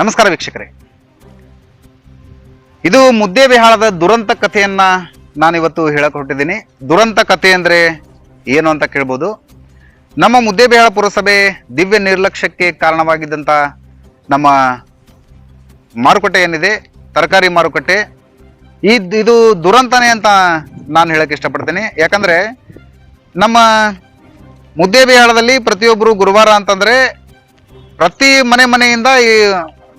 ನಮಸ್ಕಾರ ವೀಕ್ಷಕರೇ. ಇದು ಮುದ್ದೇಬಿಹಾಳದ ದುರಂತ ಕಥೆಯನ್ನ ನಾನಿವತ್ತು ಹೇಳಕ್ ಹೊರಟಿದ್ದೀನಿ. ದುರಂತ ಕಥೆ ಅಂದ್ರೆ ಏನು ಅಂತ ಕೇಳ್ಬೋದು. ನಮ್ಮ ಮುದ್ದೇಬಿಹಾಳ ಪುರಸಭೆ ದಿವ್ಯ ನಿರ್ಲಕ್ಷ್ಯಕ್ಕೆ ಕಾರಣವಾಗಿದ್ದಂತ ನಮ್ಮ ಮಾರುಕಟ್ಟೆ ಏನಿದೆ, ತರಕಾರಿ ಮಾರುಕಟ್ಟೆ. ಈ ಇದು ದುರಂತನೇ ಅಂತ ನಾನು ಹೇಳಕ್ ಇಷ್ಟಪಡ್ತೀನಿ. ಯಾಕಂದ್ರೆ ನಮ್ಮ ಮುದ್ದೇಬಿಹಾಳದಲ್ಲಿ ಪ್ರತಿಯೊಬ್ಬರು ಗುರುವಾರ ಅಂತಂದ್ರೆ ಪ್ರತಿ ಮನೆ ಮನೆಯಿಂದ ಈ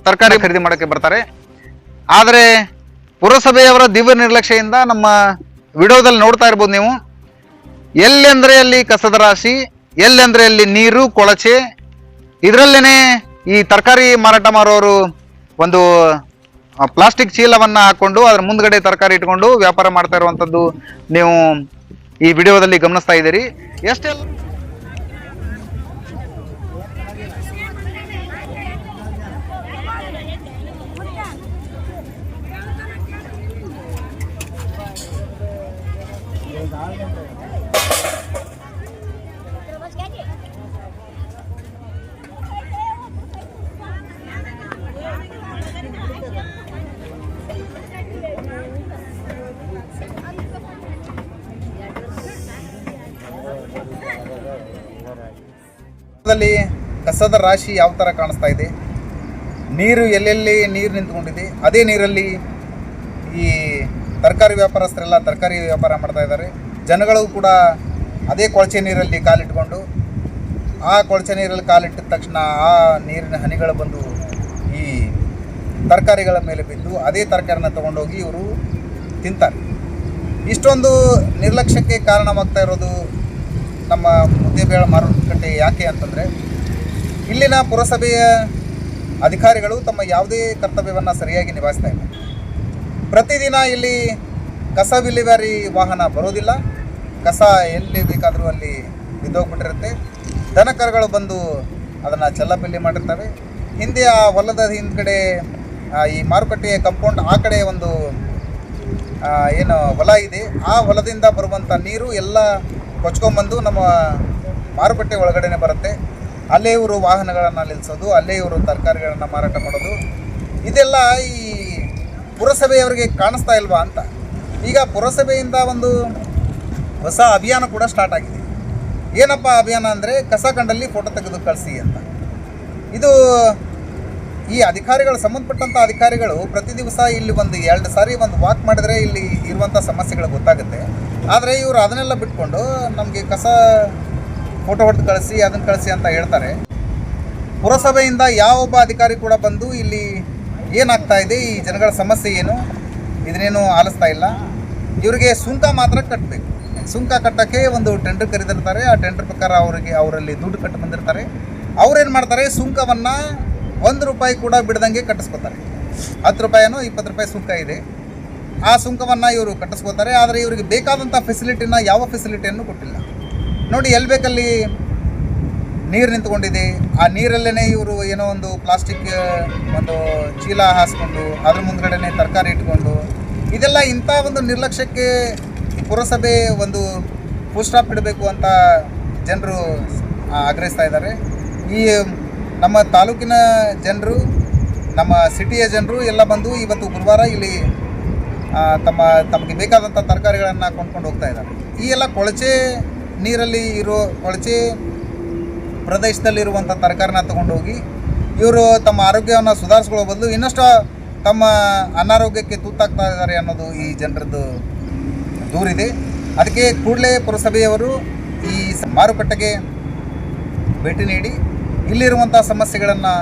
ತರಕಾರಿ ಖರೀದಿ ಮಾಡಕ್ಕೆ ಬರ್ತಾರೆ. ಆದರೆ ಪುರಸಭೆಯವರ ದಿವ್ಯ ನಿರ್ಲಕ್ಷ್ಯದಿಂದ ನಮ್ಮ ವಿಡಿಯೋದಲ್ಲಿ ನೋಡ್ತಾ ಇರ್ಬೋದು ನೀವು. ಎಲ್ಲೆಂದರೆ ಅಲ್ಲಿ ಕಸದ ರಾಶಿ ಎಲ್ಲೆಂದರೆ ಅಲ್ಲಿ ನೀರು ಕೊಳಚೆ. ಇದರಲ್ಲೇನೆ ಈ ತರಕಾರಿ ಮಾರಾಟ ಮಾಡೋರು ಒಂದು ಪ್ಲಾಸ್ಟಿಕ್ ಚೀಲವನ್ನ ಹಾಕೊಂಡು ಅದ್ರ ಮುಂದ್ಗಡೆ ತರಕಾರಿ ಇಟ್ಕೊಂಡು ವ್ಯಾಪಾರ ಮಾಡ್ತಾ ಇರುವಂತದ್ದು ನೀವು ಈ ವಿಡಿಯೋದಲ್ಲಿ ಗಮನಿಸ್ತಾ ಇದ್ದೀರಿ. ಎಷ್ಟೆಲ್ಲ ದಲ್ಲಿ ಕಸದ ರಾಶಿ ಯಾವ ಥರ ಕಾಣಿಸ್ತಾ ಇದೆ? ನೀರು ಎಲ್ಲೆಲ್ಲಿ ನೀರು ನಿಂತ್ಕೊಂಡಿದೆ? ಅದೇ ನೀರಲ್ಲಿ ಈ ತರಕಾರಿ ವ್ಯಾಪಾರಸ್ಥರೆಲ್ಲ ತರಕಾರಿ ವ್ಯಾಪಾರ ಮಾಡ್ತಾ ಇದ್ದಾರೆ. ಜನಗಳು ಕೂಡ ಅದೇ ಕೊಳಚೆ ನೀರಲ್ಲಿ ಕಾಲಿಟ್ಕೊಂಡು, ಆ ಕೊಳಚೆ ನೀರಲ್ಲಿ ಕಾಲಿಟ್ಟಿದ ತಕ್ಷಣ ಆ ನೀರಿನ ಹನಿಗಳು ಬಂದು ಈ ತರಕಾರಿಗಳ ಮೇಲೆ ಬಿದ್ದು, ಅದೇ ತರಕಾರಿನ ತಗೊಂಡೋಗಿ ಇವರು ತಿಂತಾರೆ. ಇಷ್ಟೊಂದು ನಿರ್ಲಕ್ಷ್ಯಕ್ಕೆ ಕಾರಣವಾಗ್ತಾ ಇರೋದು ನಮ್ಮ ಮುದ್ದೇಬೇಳ ಮಾರುಕಟ್ಟೆ ಯಾಕೆ ಅಂತಂದರೆ, ಇಲ್ಲಿನ ಪುರಸಭೆಯ ಅಧಿಕಾರಿಗಳು ತಮ್ಮ ಯಾವುದೇ ಕರ್ತವ್ಯವನ್ನು ಸರಿಯಾಗಿ ನಿಭಾಯಿಸ್ತಾ ಇಲ್ಲ. ಪ್ರತಿದಿನ ಇಲ್ಲಿ ಕಸ ವಿಲೇವಾರಿ ವಾಹನ ಬರೋದಿಲ್ಲ. ಕಸ ಎಲ್ಲಿ ಬೇಕಾದರೂ ಅಲ್ಲಿ ಬಿದ್ದೋಗ್ಬಿಟ್ಟಿರುತ್ತೆ. ದನ ಕರುಗಳು ಬಂದು ಅದನ್ನು ಚೆಲ್ಲಪಿಲ್ಲಿ ಮಾಡಿರ್ತವೆ. ಹಿಂದೆ ಆ ಹೊಲದ ಹಿಂದ್ಗಡೆ ಈ ಮಾರುಕಟ್ಟೆಯ ಕಂಪೌಂಡ್ ಆ ಕಡೆ ಒಂದು ಏನು ಹೊಲ ಇದೆ. ಆ ಹೊಲದಿಂದ ಬರುವಂಥ ನೀರು ಎಲ್ಲ ಕೊಚ್ಕೊಂಬಂದು ನಮ್ಮ ಮಾರುಕಟ್ಟೆ ಒಳಗಡೆನೆ ಬರುತ್ತೆ. ಅಲ್ಲೇ ಇವರು ವಾಹನಗಳನ್ನು ನಿಲ್ಲಿಸೋದು ಅಲ್ಲೇ ಇವರು ತರಕಾರಿಗಳನ್ನು ಮಾರಾಟ ಮಾಡೋದು. ಇದೆಲ್ಲ ಈ ಪುರಸಭೆಯವರಿಗೆ ಕಾಣಿಸ್ತಾ ಇಲ್ವಾ ಅಂತ. ಈಗ ಪುರಸಭೆಯಿಂದ ಒಂದು ಹೊಸ ಅಭಿಯಾನ ಕೂಡ ಸ್ಟಾರ್ಟ್ ಆಗಿದೆ. ಏನಪ್ಪ ಅಭಿಯಾನ ಅಂದರೆ ಕಸ ಕಂಡಲ್ಲಿ ಫೋಟೋ ತೆಗೆದು ಕಳಿಸಿ ಅಂತ. ಇದು ಈ ಅಧಿಕಾರಿಗಳು ಸಂಬಂಧಪಟ್ಟಂಥ ಅಧಿಕಾರಿಗಳು ಪ್ರತಿ ದಿವಸ ಇಲ್ಲಿ ಒಂದು ಎರಡು ಸಾರಿ ಒಂದು ವಾಕ್ ಮಾಡಿದರೆ ಇಲ್ಲಿ ಇರುವಂಥ ಸಮಸ್ಯೆಗಳು ಗೊತ್ತಾಗುತ್ತೆ. ಆದರೆ ಇವರು ಅದನ್ನೆಲ್ಲ ಬಿಟ್ಕೊಂಡು ನಮಗೆ ಕಸ ಫೋಟೋ ಹೊಡೆದು ಕಳಿಸಿ, ಅದನ್ನು ಕಳಿಸಿ ಅಂತ ಹೇಳ್ತಾರೆ. ಪುರಸಭೆಯಿಂದ ಯಾವೊಬ್ಬ ಅಧಿಕಾರಿ ಕೂಡ ಬಂದು ಇಲ್ಲಿ ಏನಾಗ್ತಾ ಇದೆ, ಈ ಜನಗಳ ಸಮಸ್ಯೆ ಏನು, ಇದನ್ನೇನು ಆಲಿಸ್ತಾ ಇಲ್ಲ. ಇವರಿಗೆ ಸುಂಕ ಮಾತ್ರ ಕಟ್ಟಬೇಕು ಸುಂಕ ಕಟ್ಟೋಕ್ಕೆ ಒಂದು ಟೆಂಡರ್ ಕರೆದಿರ್ತಾರೆ. ಆ ಟೆಂಡರ್ ಪ್ರಕಾರ ಅವರಿಗೆ, ಅವರಲ್ಲಿ ದುಡ್ಡು ಕಟ್ಟು ಬಂದಿರ್ತಾರೆ. ಅವ್ರೇನು ಮಾಡ್ತಾರೆ, ಸುಂಕವನ್ನು ಒಂದು ರೂಪಾಯಿ ಕೂಡ ಬಿಡ್ದಂಗೆ ಕಟ್ಟಿಸ್ಕೋತಾರೆ. ಹತ್ತು ರೂಪಾಯಿನೋ ಇಪ್ಪತ್ತು ರೂಪಾಯಿ ಸುಂಕ ಇದೆ. ಆ ಸುಂಕವನ್ನು ಇವರು ಕಟ್ಟಿಸ್ಕೋತಾರೆ. ಆದರೆ ಇವರಿಗೆ ಬೇಕಾದಂಥ ಫೆಸಿಲಿಟಿನ ಯಾವ ಫೆಸಿಲಿಟಿಯನ್ನು ಕೊಟ್ಟಿಲ್ಲ. ನೋಡಿ, ಎಲ್ಲಿ ಬೇಕಲ್ಲಿ ನೀರು ನಿಂತ್ಕೊಂಡಿದೆ. ಆ ನೀರಲ್ಲೇ ಇವರು ಏನೋ ಒಂದು ಪ್ಲಾಸ್ಟಿಕ್ ಒಂದು ಚೀಲ ಹಾಸ್ಕೊಂಡು ಅದ್ರ ಮುಂದ್ಗಡೆನೆ ತರಕಾರಿ ಇಟ್ಕೊಂಡು, ಇದೆಲ್ಲ ಇಂಥ ಒಂದು ನಿರ್ಲಕ್ಷ್ಯಕ್ಕೆ ಪುರಸಭೆ ಒಂದು ಫುಲ್ ಸ್ಟಾಪ್ ಇಡಬೇಕು ಅಂತ ಜನರು ಆಗ್ರಹಿಸ್ತಾ ಇದ್ದಾರೆ. ಈ, ನಮ್ಮ ತಾಲೂಕಿನ ಜನರು, ನಮ್ಮ ಸಿಟಿಯ ಜನರು ಎಲ್ಲ ಬಂದು ಇವತ್ತು ಗುರುವಾರ ಇಲ್ಲಿ ತಮ್ಮ, ತಮಗೆ ಬೇಕಾದಂಥ ತರಕಾರಿಗಳನ್ನು ಕೊಂಡ್ಕೊಂಡು ಹೋಗ್ತಾ ಇದ್ದಾರೆ. ಈ ಎಲ್ಲ ಕೊಳಚೆ ನೀರಲ್ಲಿ ಇರೋ ಕೊಳಚೆ ಪ್ರದೇಶದಲ್ಲಿರುವಂಥ ತರಕಾರಿನ ತಗೊಂಡೋಗಿ ಇವರು ತಮ್ಮ ಆರೋಗ್ಯವನ್ನು ಸುಧಾರಿಸ್ಕೊಳ್ಳೋ ಬದಲು ಇನ್ನಷ್ಟು ತಮ್ಮ ಅನಾರೋಗ್ಯಕ್ಕೆ ತುತ್ತಾಗ್ತಾ ಇದ್ದಾರೆ ಅನ್ನೋದು ಈ ಜನರದ್ದು ದೂರಿದೆ. ಅದಕ್ಕೆ ಕೂಡಲೇ ಪುರಸಭೆಯವರು ಈ ಮಾರುಕಟ್ಟೆಗೆ ಭೇಟಿ ನೀಡಿ ಇಲ್ಲಿರುವಂಥ ಸಮಸ್ಯೆಗಳನ್ನು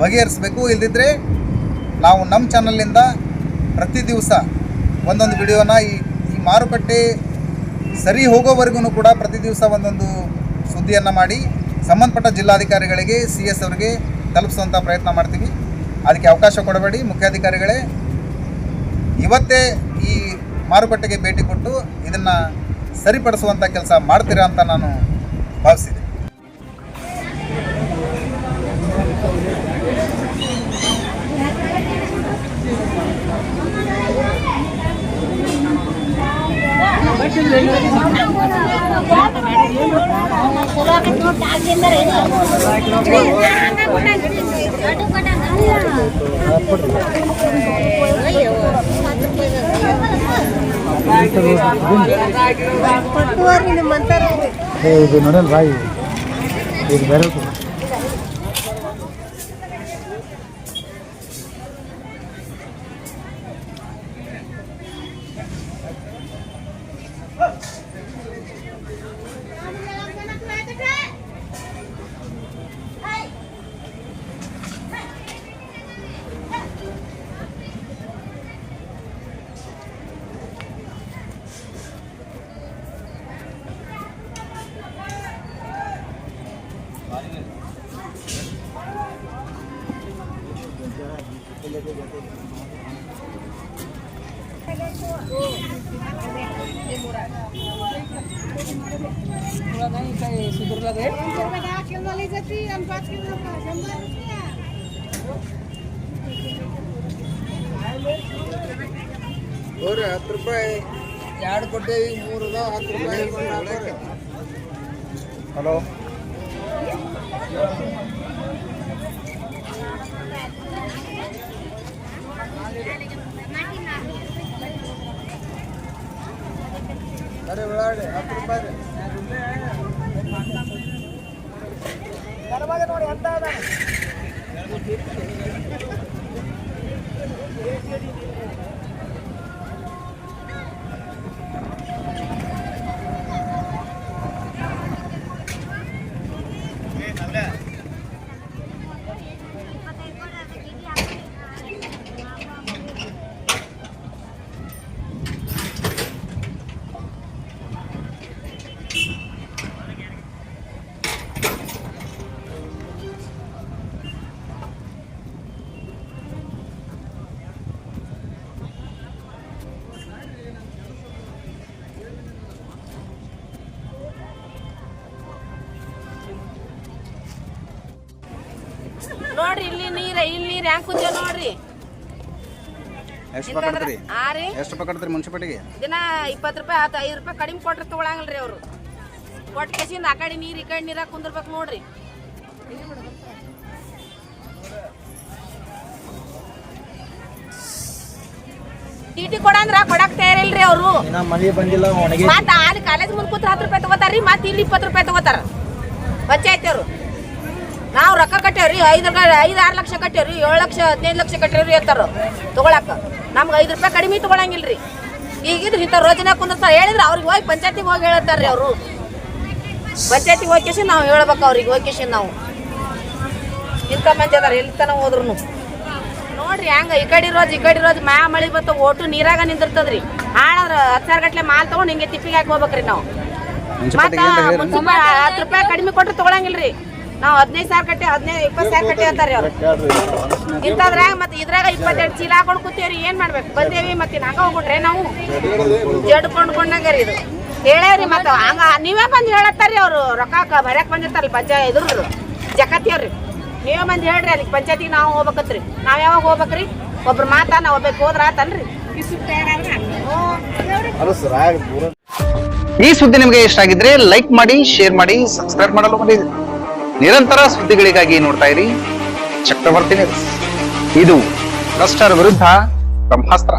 ಬಗೆಹರಿಸಬೇಕು. ಇಲ್ಲದಿದ್ದರೆ ನಾವು ನಮ್ಮ ಚಾನಲ್ನಿಂದ ಪ್ರತಿ ದಿವಸ ಒಂದೊಂದು ವಿಡಿಯೋನ ಈ ಈ ಮಾರುಕಟ್ಟೆ ಸರಿ ಹೋಗೋವರೆಗೂ ಕೂಡ ಪ್ರತಿ ದಿವಸ ಒಂದೊಂದು ಸುದ್ದಿಯನ್ನು ಮಾಡಿ, ಸಂಬಂಧಪಟ್ಟ ಜಿಲ್ಲಾಧಿಕಾರಿಗಳಿಗೆ ಸಿ ಎಸ್ ಅವರಿಗೆ ತಲುಪಿಸುವಂಥ ಪ್ರಯತ್ನ ಮಾಡ್ತೀವಿ. ಅದಕ್ಕೆ ಅವಕಾಶ ಕೊಡಬೇಡಿ. ಮುಖ್ಯಾಧಿಕಾರಿಗಳೇ, ಇವತ್ತೇ ಈ ಮಾರುಕಟ್ಟೆಗೆ ಭೇಟಿ ಕೊಟ್ಟು ಇದನ್ನು ಸರಿಪಡಿಸುವಂಥ ಕೆಲಸ ಮಾಡ್ತೀರಾ ಅಂತ ನಾನು ಭಾವಿಸಿದೆ. ಇದು ನೋಡಲ್ ಬಾಯಿ ಇದು ಬೇರೆ ಹತ್ತು ರೂಪಾಯಿ. ಎರಡು ಕೊಟ್ಟೇವಿ ಮೂರು ಹತ್ತು ರೂಪಾಯಿ ಹಲೋ. ಅರೆ ಉಳ್ಳಾಗಡ್ಡಿ ಹತ್ತು ರೂಪಾಯಿ. ನೋಡ್ರಿ ನೀರ್ ಹೆಂಗ್ ಕುಂತೇವ್ ನೋಡ್ರಿ? ಎಷ್ಟು ರೂಪಾಯಿ ಕಟ್ತೀರಿ? ಆ ರೀ? ಎಷ್ಟು ರೂಪಾಯಿ ಕಟ್ತೀರಿ ದಿನ ಇಪ್ಪತ್ತು ರೂಪಾಯಿ ಹತ್ತು ಐದು ರೂಪಾಯಿ ಕಡಿಮೆ ಕೊಟ್ರೆ ತಗೊಳಂಗಿಲ್ರಿ ಅವರು. ಕೊಟ್ಟ ಕೇಸಿಂದ ಆ ಕಡೆ ನೀರ್ ಈ ಕಡೆ ನೀರಾಗ ಕುಂದಿರ್ಬೇಕು ನೋಡ್ರಿ. ಟೀಟಿ ಕೊಡಂದ್ರ ಕೊಡಕ್ ತಯಾರಿಲ್ರಿ ಅವರು. ಬಂದಿಲ್ಲ ಒಣಗಿ ಮತ್ತ ಅಲ್ಲಿ ಕಾಲೇಜ್ ಮುಂದ್ ಕೂತ್ ಹತ್ತು ರೂಪಾಯಿ ತಗೋತಾರ್ರಿ ಮತ್ತ ಇಲ್ಲಿ ಇಪ್ಪತ್ತು ರೂಪಾಯಿ ತಗೋತಾರ. ಪಂಚಾಯತ್ ಅವರು. ನಾವು ರೊಕ್ಕ ಕಟ್ಟೇವ್ರಿ ಐದು ಐದು ಆರು ಲಕ್ಷ ಕಟ್ಟೇವ್ರಿ ಏಳು ಲಕ್ಷ ಹದಿನೈದು ಲಕ್ಷ ಕಟ್ಟೇವ್ರಿ ಅಂತಾರ ತಗೊಳಕ. ನಮ್ಗೆ ಐದು ರೂಪಾಯಿ ಕಡಿಮೆ ತಗೊಳಂಗಿಲ್ರಿ. ಈಗಿದ್ರು ಇಂಥ ರೋಜನೆ ಕುಂದಿರ್ತಾರೆ ಹೇಳಿದ್ರೆ ಅವ್ರಿಗೆ ಹೋಗಿ ಪಂಚಾಯತಿಗೆ ಹೋಗಿ ಹೇಳತ್ತಾರ್ರಿ ಅವರು. ಪಂಚಾಯತಿಗೆ ಹೋಗಿ ನಾವು ಹೇಳ್ಬೇಕು ಅವ್ರಿಗೆ ಹೋಗಿ ನಾವು. ಇಂಥ ಮಂದಿ ಅದಾರ ಎಲ್ಲಿ ತನ ಹೋದ್ರು ನೋಡ್ರಿ ಹೆಂಗ ಈ ಕಡೆ ರೋಜ್ ಈ ಕಡೆ ರೋಜ್ ಮಾ ಮಳಿ ಬತ್ತ ಓಟು ನೀರಾಗ ನಿಂದಿರ್ತದ್ರಿ. ಹಾಳಾದ್ರ ಹತ್ತು ಸಾವಿರ ಗಟ್ಲೆ ಮಾಲ್ ತಗೊಂಡು ಹಿಂಗೆ ತಿಪ್ಪಿಗೆ ಹಾಕಿ ಹೋಗ್ಬೇಕ್ರಿ ನಾವು ಮತ್ತೆ ಹತ್ತು ರೂಪಾಯಿ ಕಡಿಮೆ ಕೊಟ್ರೆ ತಗೊಳಂಗಿಲ್ರಿ. ನಾವು ಹದಿನೈದು ಸಾವಿರ ಕಟ್ಟಿ ಹದಿನೈದು ಇಪ್ಪತ್ತು ಸಾವಿರ ಕಟ್ಟಿ ಅಂತಾರೆ ಅವ್ರು ಇಂಥದ್ರಾಗ ಮತ್ತೆ ಇದ್ರಾಗ ಇಪ್ಪತ್ತೆರಡು ಚೀಲ ಹಾಕೊಂಡು ಕೂತೇವ್ರಿ ಏನ್ ಮಾಡ್ಬೇಕು? ಬಂದೇವಿ ಮತ್ತೆ ಹಂಗ ಹೋಗ್ಬಿಟ್ರೆ ನಾವು? ಜಡ್ ಕೊಂಡ್ಕೊಂಡಾಗ ರೀ ಇದು. ಹೇಳೇವ್ರಿ ಮತ್ತೆ ಹಂಗ ನೀವೇ ಬಂದು ಹೇಳತ್ತಾರ್ರಿ ಅವ್ರು. ರೊಕ್ಕ ಬರ್ಯಾಕ ಬಂದಿರ್ತಾರಲ್ಲ ಪಂಚಾಯತ್ ಜಕತ್ತಿ ಜಕತ್ತಿಯವ್ರಿ. ನೀವೇ ಬಂದು ಹೇಳ್ರಿ ಅಲ್ಲಿ ಪಂಚಾಯತಿಗೆ ನಾವು ಹೋಗ್ಬೇಕತ್ರಿ. ನಾವ್ ಯಾವಾಗ ಹೋಗ್ಬೇಕ್ರಿ? ಒಬ್ರು ಮಾತಾ ನಾವು ಒಬ್ಬಕ್ಕೆ ಹೋದ್ರ ಆತನ್ರಿ. ಈ ಸುದ್ದಿ ನಿಮಗೆ ಇಷ್ಟ ಆಗಿದ್ರೆ ಲೈಕ್ ಮಾಡಿ ಶೇರ್ ಮಾಡಿ ಸಬ್ಸ್ಕ್ರೈಬ್ ಮಾಡಲು ಮರೆಯದಿರಿ ನಿರಂತರ ಸುದ್ದಿಗಳಿಗಾಗಿ ನೋಡ್ತಾ ಇರಿ. ಚಕ್ರವರ್ತಿ ಇದು ಭ್ರಷ್ಟರ ವಿರುದ್ಧ ಬ್ರಹ್ಮಾಸ್ತ್ರ.